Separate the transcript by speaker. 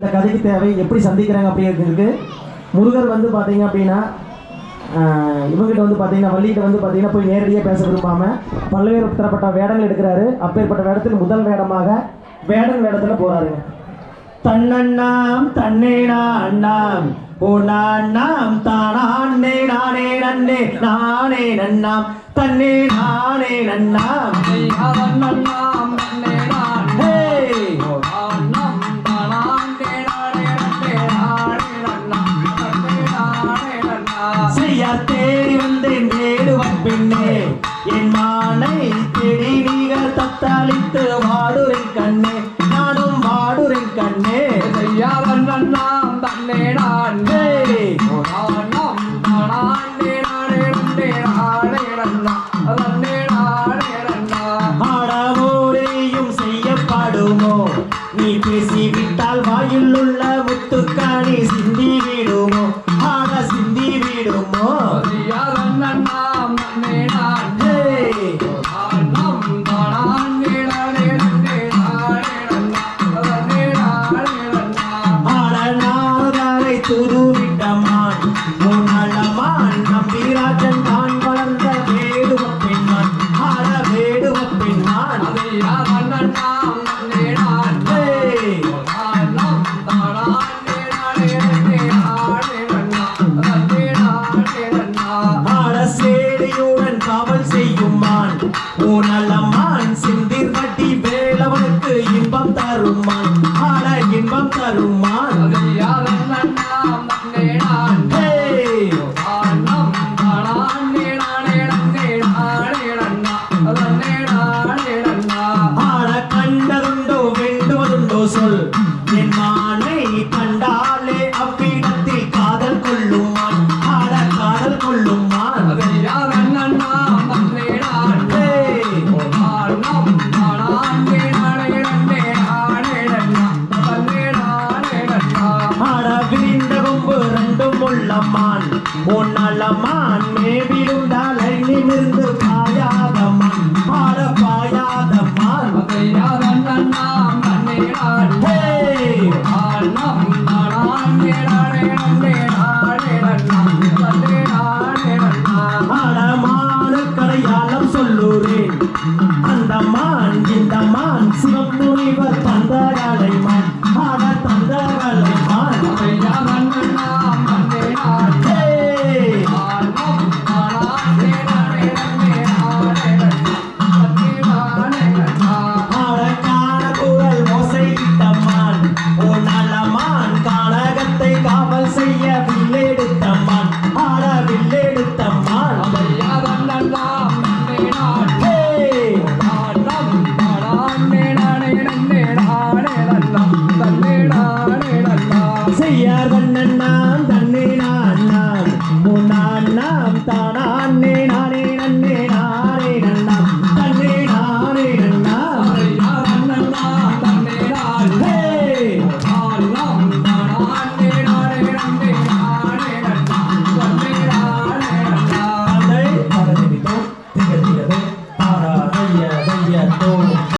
Speaker 1: இந்த கதைக்கு தேவை எப்படி சந்திக்கிறாங்க அப்படிங்கிறதுக்கு முருகர் வந்து பார்த்தீங்க அப்படின்னா இவங்ககிட்ட வந்து பார்த்தீங்கன்னா வள்ளிகிட்ட வந்து பார்த்தீங்கன்னா போய் நேரடியாக பேச விரும்பாமல் பல்வேறு தரப்பட்ட வேடங்கள் எடுக்கிறாரு. அப்பேற்பட்ட வேடத்தில் முதல் வேடமாக வேடன் வேடத்தில் போறாருங்க. தன்னண்ணாம் தன்னேனா அண்ணாம் ஓ நாண்ணாம் தானே நானே நன்னே நானே நன்னாம் தன்னே நானே நன்னாம். ஹே வாடுரின் கண்ணே நானும் வாடுரின் கண்ணே. ஹே! ஆடமோடையும் செய்யப்படுமோ? நீ பேசிவிட்டால் வாயில் உள்ள முத்துக்காணி சிந்தி விடுமோ நாரதரை துருவிட்டமான் முன்னளமான் நம்பிராஜன் தான் வளர்ந்த வேடுவ பெண்மான் ஆட வேடுவ பெண்மான் சேடியுடன் காவல் செய்யும் ஊனலமான் சிந்திர் வட்டி வேலவனுக்கு இன்பம் தருமான். ஆட இன்பம் தருமான். சொல் என் மானை கண்டாலே அவ்விடத்தில் காதல் கொள்ளுமான் ஆட காதல் நிமிர்ந்து காயாதமான் ஆட ஆட சொல்லுறேன் அந்த மான் இந்த மான் சிவமுனிவர் தந்தரலை மான் தன்னே